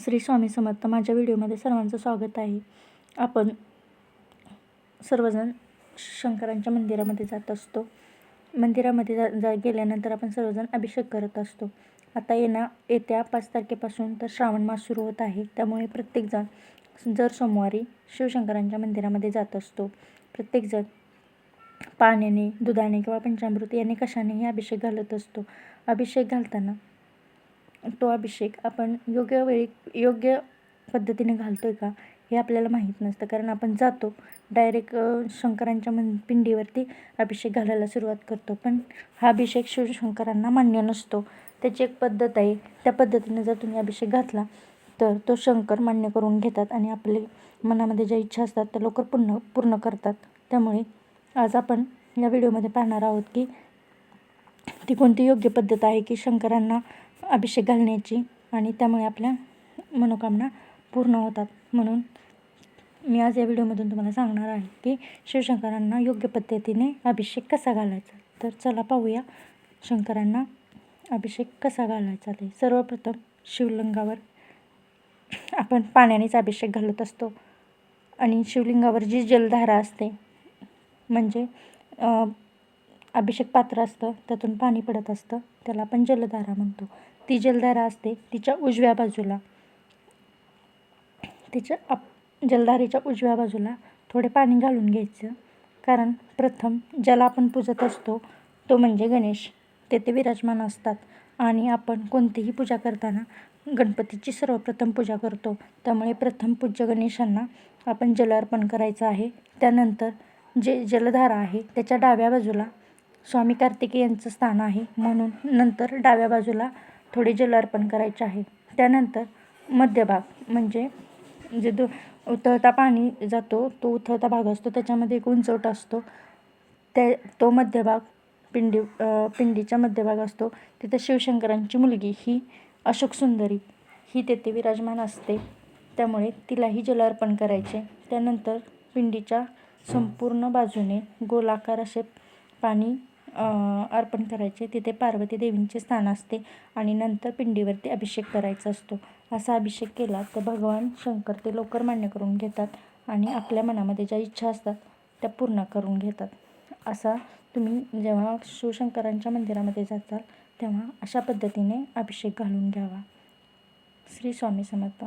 श्री स्वामी समर्थ माझ्या व्हिडिओमध्ये सर्वांचं स्वागत आहे. आपण सर्वजण शंकरांच्या मंदिरामध्ये जात असतो. मंदिरामध्ये जा जा गेल्यानंतर आपण सर्वजण अभिषेक करत असतो. आता येणा येत्या पाच तारखेपासून तर श्रावण मास सुरू होत आहे. त्यामुळे प्रत्येकजण जर सोमवारी शिवशंकरांच्या मंदिरामध्ये जात असतो. प्रत्येकजण पाण्याने दुधाने किंवा पंचामृत याने कशानेही अभिषेक घालत असतो. अभिषेक घालताना तो अभिषेक आपण योग्य वेळी योग्य पद्धतीने घालतो आहे का हे आपल्याला माहीत नसतं. कारण आपण जातो डायरेक्ट शंकरांच्या मन पिंडीवरती अभिषेक घालायला सुरुवात करतो. पण हा अभिषेक शिवशंकरांना मान्य नसतो. त्याची एक पद्धत आहे. त्या पद्धतीने जर तुम्ही अभिषेक घातला तर तो शंकर मान्य करून घेतात आणि आपले मनामध्ये ज्या इच्छा असतात त्या लवकर पूर्ण पूर्ण करतात. त्यामुळे आज आपण या व्हिडिओमध्ये पाहणार आहोत की ती कोणती योग्य पद्धत आहे की शंकरांना अभिषेक घालण्याची आणि त्यामुळे आपल्या मनोकामना पूर्ण होतात. म्हणून मी आज या व्हिडिओमधून तुम्हाला सांगणार आहे की शिवशंकरांना योग्य पद्धतीने अभिषेक कसा घालायचा? तर चला पाहूया शंकरांना अभिषेक कसा घालायचा ते. सर्वप्रथम शिवलिंगावर आपण पाण्यानेच अभिषेक घालत असतो आणि शिवलिंगावर जी जलधारा असते म्हणजे अभिषेक पात्र असतं त्यातून पाणी पडत असतं त्याला आपण जलधारा म्हणतो. ती जलधारा असते तिच्या उजव्या बाजूला. तिच्या आप जलधारेच्या उजव्या बाजूला थोडे पाणी घालून घ्यायचं. कारण प्रथम ज्याला आपण पूजत असतो तो म्हणजे गणेश. तेथे विराजमान असतात. आणि आपण कोणतीही पूजा करताना गणपतीची सर्वप्रथम पूजा करतो. त्यामुळे प्रथम पूज्य गणेशांना आपण जल अर्पण करायचं आहे. त्यानंतर जे जलधारा आहे त्याच्या डाव्या बाजूला स्वामी कार्तिकेयांचं स्थान आहे. म्हणून नंतर डाव्या बाजूला थोडे जल अर्पण करायचे आहे. त्यानंतर मध्यभाग म्हणजे जे दो उथळता पाणी जातो तो उथळता भाग असतो. त्याच्यामध्ये एक उंचवटा असतो. त्या तो मध्यभाग पिंडी पिंडीचा मध्यभाग असतो. तिथं शिवशंकरांची मुलगी ही अशोक सुंदरी ही तेथे विराजमान असते. त्यामुळे तिलाही जल अर्पण करायचे. त्यानंतर पिंडीच्या संपूर्ण बाजूने गोलाकार असे पाणी अर्पण करायचे. तिथे पार्वती देवींचे स्थान असते आणि नंतर पिंडीवरती अभिषेक करायचा असतो. असा अभिषेक केला तर भगवान शंकर ते लवकर मान्य करून घेतात आणि आपल्या मनामध्ये ज्या इच्छा असतात त्या पूर्ण करून घेतात. असा तुम्ही जेव्हा शिवशंकरांच्या मंदिरामध्ये जाताल तेव्हा अशा पद्धतीने अभिषेक घालून घ्यावा. श्री स्वामी समर्थ.